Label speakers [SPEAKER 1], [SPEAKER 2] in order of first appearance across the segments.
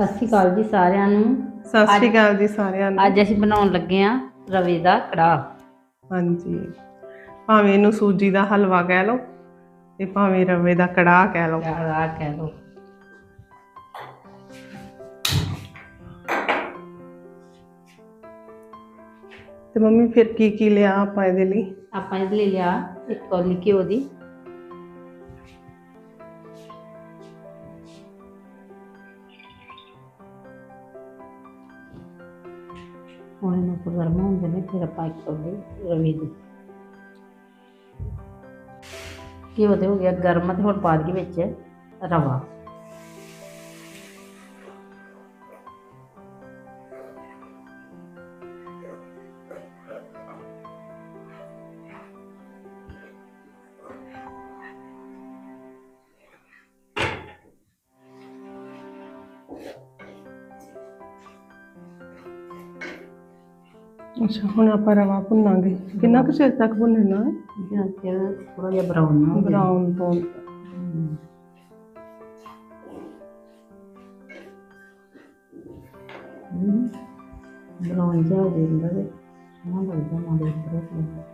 [SPEAKER 1] ਸਤਿ ਸ਼੍ਰੀ ਅਕਾਲ ਜੀ ਸਾਰਿਆਂ ਨੂੰ।
[SPEAKER 2] ਸਤਿ ਸ਼੍ਰੀ ਅਕਾਲ ਜੀ ਸਾਰਿਆਂ ਨੂੰ।
[SPEAKER 1] ਅੱਜ ਅਸੀਂ ਬਣਾਉਣ ਲੱਗੇ ਆ ਰਵੇ ਦਾ ਕੜਾਹ।
[SPEAKER 2] ਹਾਂਜੀ। ਭਾਵੇਂ ਇਹਨੂੰ ਸੂਜੀ ਦਾ ਹਲਵਾ ਕਹਿ ਲਓ ਤੇ ਭਾਵੇਂ ਰਵੇ ਦਾ ਕੜਾਹ ਕਹਿ ਲਓ।
[SPEAKER 1] ਕੜਾਹ ਕਹਿ ਲਓ।
[SPEAKER 2] ਤੇ ਮੰਮੀ ਫਿਰ ਕੀ ਕੀ ਲਿਆ ਆਪਾਂ ਇਹਦੇ ਲਈ?
[SPEAKER 1] ਆਪਾਂ ਇਹਦੇ ਲਈ ਲਿਆ ਇੱਕ ਕੌਲੀ ਘਿਓ ਦੀ। ਹੁਣ ਇਹਨੂੰ ਉੱਪਰ ਗਰਮ ਹੋਣ ਦੇਣੇ ਫਿਰ ਦੀ ਘਿਓ ਤੇ ਹੋ ਗਿਆ ਗਰਮ, ਤੇ ਹੁਣ ਪਾ ਦਈਏ ਵਿੱਚ ਰਵਾ।
[SPEAKER 2] ਅੱਛਾ ਹੁਣ ਆਪਾਂ ਰਵਾ ਭੁੰਨਾਂਗੇ ਕਿੰਨਾ ਕੁ ਚਿਰ ਤੱਕ ਭੁੰਨਣਾ ਹੈ
[SPEAKER 1] ਜਾਂ ਫਿਰ ਥੋੜਾ ਜਿਹਾ ਬਰਾਊਨ ਨਾ ਹੋ ਜਾਏ।
[SPEAKER 2] ਬਰਾਊਨ।
[SPEAKER 1] ਹਮ। ਬਰਾਊਨ ਜਿਹਾ ਹੋ ਜਾਂਦਾ ਤੇ ਸੋਹਣਾ ਲੱਗਦਾ ਮਾੜੇ ਉੱਪਰ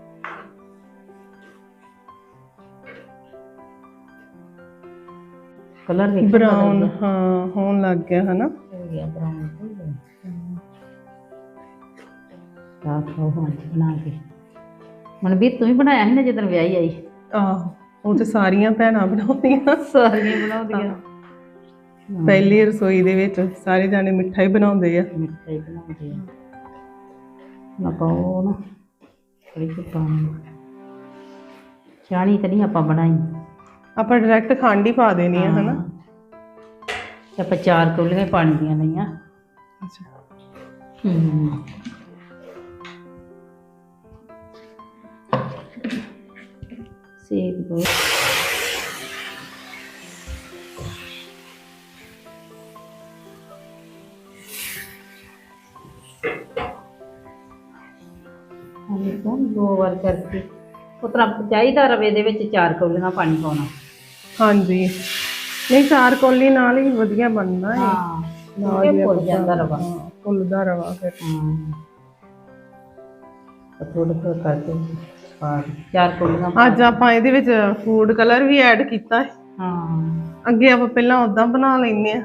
[SPEAKER 1] ਕਲਰ ਵੀ
[SPEAKER 2] ਬਰਾਊਨ ਹਾਂ ਹੋਣ ਲੱਗ ਗਿਆ ਹਨਾ
[SPEAKER 1] ਹੋ ਗਿਆ ਬਰਾਊਨ ਤਾਂ ਖਾਓ ਹਾਂ ਬਣਾ ਕੇ ਮਨਵੀਰ ਤੂੰ ਹੀ ਬਣਾਇਆ ਸੀ ਨਾ ਜਦੋਂ ਵਿਆਹੀ ਆਈ?
[SPEAKER 2] ਆਹੋ ਉਹ ਤੇ ਸਾਰੀਆਂ ਭੈਣਾਂ ਬਣਾਉਂਦੀਆਂ।
[SPEAKER 1] ਸਾਰੀਆਂ ਬਣਾਉਂਦੀਆਂ।
[SPEAKER 2] ਪਹਿਲੀ ਰਸੋਈ ਦੇ ਵਿੱਚ ਸਾਰੇ ਜਾਣੇ ਮਿੱਠਾ ਹੀ ਬਣਾਉਂਦੇ ਆ।
[SPEAKER 1] ਮਿੱਠਾ ਹੀ ਬਣਾਉਂਦੇ ਆ। ਨਾ ਪਾਓ ਨਾ ਕੜੀ ਚ ਪਾਣੀ ਚਾਣੀ ਤਾਂ ਨਹੀਂ ਆਪਾਂ ਬਣਾਈ।
[SPEAKER 2] ਆਪਾਂ ਡਾਇਰੈਕਟ ਖੰਡ ਹੀ ਪਾ ਦੇਣੀ ਆ ਹਨਾ?
[SPEAKER 1] ਤੇ ਆਪਾਂ ਚਾਰ ਕੌਲੀਆਂ ਪਾਣੀ ਦੀਆਂ ਲਈਆਂ
[SPEAKER 2] ਅੱਛਾ।
[SPEAKER 1] ਹੂੰ। ਸੇਕ ਦੋ। ਹਾਂ ਤਾਂ ਦੋ ਵਾਰ ਕਰਕੇ। ਉਤਰਾ ਚਾਹੀਦਾ ਰਵੇ ਦੇ ਵਿੱਚ ਚਾਰ ਕੌਲੀਆਂ ਪਾਣੀ ਪਾਉਣਾ।
[SPEAKER 2] ਹਾਂਜੀ। ਨਹੀਂ ਚਾਰ ਕੋਲੀ ਨਾਲ ਹੀ ਵਧੀਆ ਬਣਦਾ ਹੈ
[SPEAKER 1] ਹਾਂ ਨਾਲ ਭੁੱਲ ਜਾਂਦਾ ਰਵਾ।
[SPEAKER 2] ਹਾਂ, ਫੁੱਲਦਾ ਰਵਾ ਫਿਰ
[SPEAKER 1] ਹਾਂ। ਥੋੜਾ ਥੋੜਾ ਕਰਕੇ। ਦੇ। ਚਾਰ ਕੌਲੀਆਂ ਪਾ
[SPEAKER 2] ਅੱਜ ਆਪਾਂ ਇਹਦੇ ਵਿੱਚ ਫੂਡ ਕਲਰ ਵੀ ਐਡ ਕੀਤਾ ਹੈ।
[SPEAKER 1] ਹਾਂ।
[SPEAKER 2] ਅੱਗੇ ਆਪਾਂ ਪਹਿਲਾਂ ਉਦਾਂ ਬਣਾ ਲੈਂਦੇ ਆ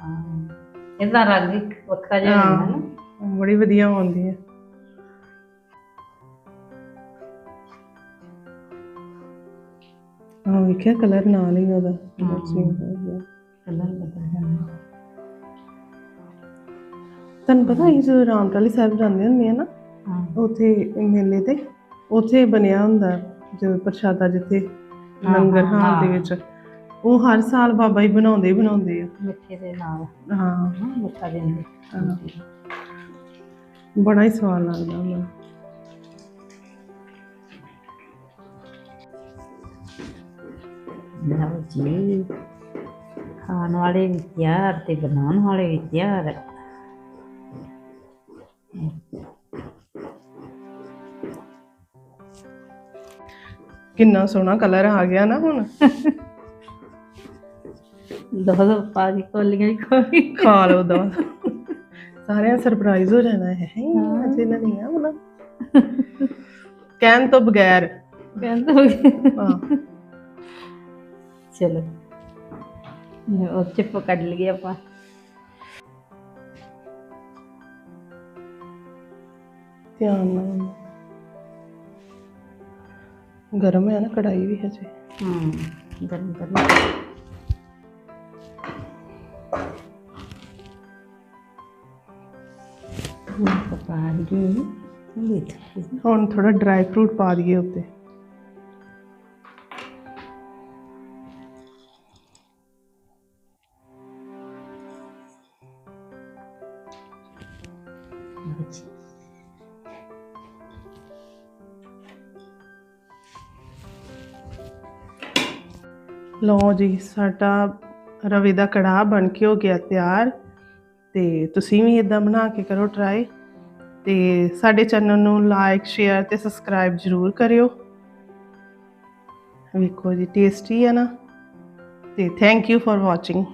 [SPEAKER 1] ਹਾਂ। ਇਹਦਾ ਰੰਗ ਹੀ ਵੱਖਰਾ ਜਿਹਾ ਹੁੰਦਾ ਨਾ।
[SPEAKER 2] ਬੜੀ ਵਧੀਆ ਆਉਂਦੀ ਹੈ। ਹਾਂ ਵੇਖਿਆ ਕਲਰ ਨਾਲ ਹੀ ਉਹਦਾ। matching ਹੋ ਗਿਆ
[SPEAKER 1] ਕਲਰ ਬਦਲ ਜਾਂਦਾ
[SPEAKER 2] ਤੁਹਾਨੂੰ ਪਤਾ ਇਹ ਜਦੋਂ ਰਾਮਟਾਲੀ ਸਾਹਿਬ ਜਾਂਦੇ ਹੁੰਦੇ ਆ ਨਾ
[SPEAKER 1] ਹਾਂ।
[SPEAKER 2] ਉੱਥੇ ਮੇਲੇ ਤੇ ਉੱਥੇ ਬਣਿਆ ਹੁੰਦਾ ਜਦੋਂ ਪ੍ਰਸ਼ਾਦਾ ਜਿੱਥੇ ਲੰਗਰ ਹਾਲ ਦੇ ਵਿੱਚ। ਉਹ ਹਰ ਸਾਲ ਬਾਬਾ ਜੀ ਬਣਾਉਂਦੇ ਹੀ ਬਣਾਉਂਦੇ ਆ।
[SPEAKER 1] ਮਿੱਠੇ ਦੇ ਨਾਲ।
[SPEAKER 2] ਹਾਂ।
[SPEAKER 1] ਹਾਂ ਮਿੱਠਾ ਦਿੰਦੇ
[SPEAKER 2] ਹਾਂ। ਬੜਾ ਹੀ ਸਵਾਦ ਲੱਗਦਾ ਹੁੰਦਾ।
[SPEAKER 1] ਲਓ ਜੀ ਖਾਣ ਵਾਲੇ ਵੀ ਤਿਆਰ ਤੇ ਬਣਾਉਣ ਵਾਲੇ ਵੀ ਤਿਆਰ।
[SPEAKER 2] ਕਿੰਨਾ ਸੋਹਣਾ ਕਲਰ ਆ ਗਿਆ ਨਾ ਹੁਣ।
[SPEAKER 1] ਦੋ ਦੋ ਪਾ ਕੇ ਕੋਲੀਆਂ ਹੀ ਕੋਈ
[SPEAKER 2] ਖਾ ਲਓ ਦਾ। ਸਾਰਿਆਂ ਸਰਪ੍ਰਾਈਜ਼ ਹੋ ਜਾਣਾ ਹੈ ਹੈਂ, ਅਜੇ ਨਾ ਨਹੀਂ ਆ ਬਣਾ ਕਹਿਣ ਤੋਂ ਬਗੈਰ।
[SPEAKER 1] ਕਹਿੰਦਾ ਹੋ ਗਿਆ
[SPEAKER 2] ਹਾਂ।
[SPEAKER 1] ਚਲੋ। ਇਹ ਉਹ ਚਿਪ ਕੱਢ ਲਈਏ ਆਪਾਂ।
[SPEAKER 2] ਧਿਆਨ ਨਾਲ। ਗਰਮ ਹੈ ਨਾ ਕੜਾਈ ਵੀ ਹਜੇ।
[SPEAKER 1] ਹੂੰ ਗਰਮ ਗਰਮ ਮਿੱਠ
[SPEAKER 2] ਹੁਣ ਥੋੜਾ ਡਰਾਈ ਫਰੂਟ ਪਾ ਦਈਏ ਉੱਤੇ। ਲਓ ਜੀ, ਸਾਡਾ ਰਵੇ ਦਾ ਕੜਾਹ ਬਣ ਕੇ ਹੋ ਗਿਆ ਤਿਆਰ ਤੇ ਤੁਸੀਂ ਵੀ ਇਦਾਂ ਬਣਾ ਕੇ ਕਰੋ ਟਰਾਈ ਤੇ ਸਾਡੇ ਚੈਨਲ ਨੂੰ ਲਾਈਕ ਸ਼ੇਅਰ ਤੇ ਸਬਸਕ੍ਰਾਈਬ ਜ਼ਰੂਰ ਕਰਿਓ। ਵੇਖੋ ਜੀ ਟੇਸਟੀ ਹੈ ਨਾ? ਤੇ ਥੈਂਕ ਯੂ ਫॉर ਵਾਚਿੰਗ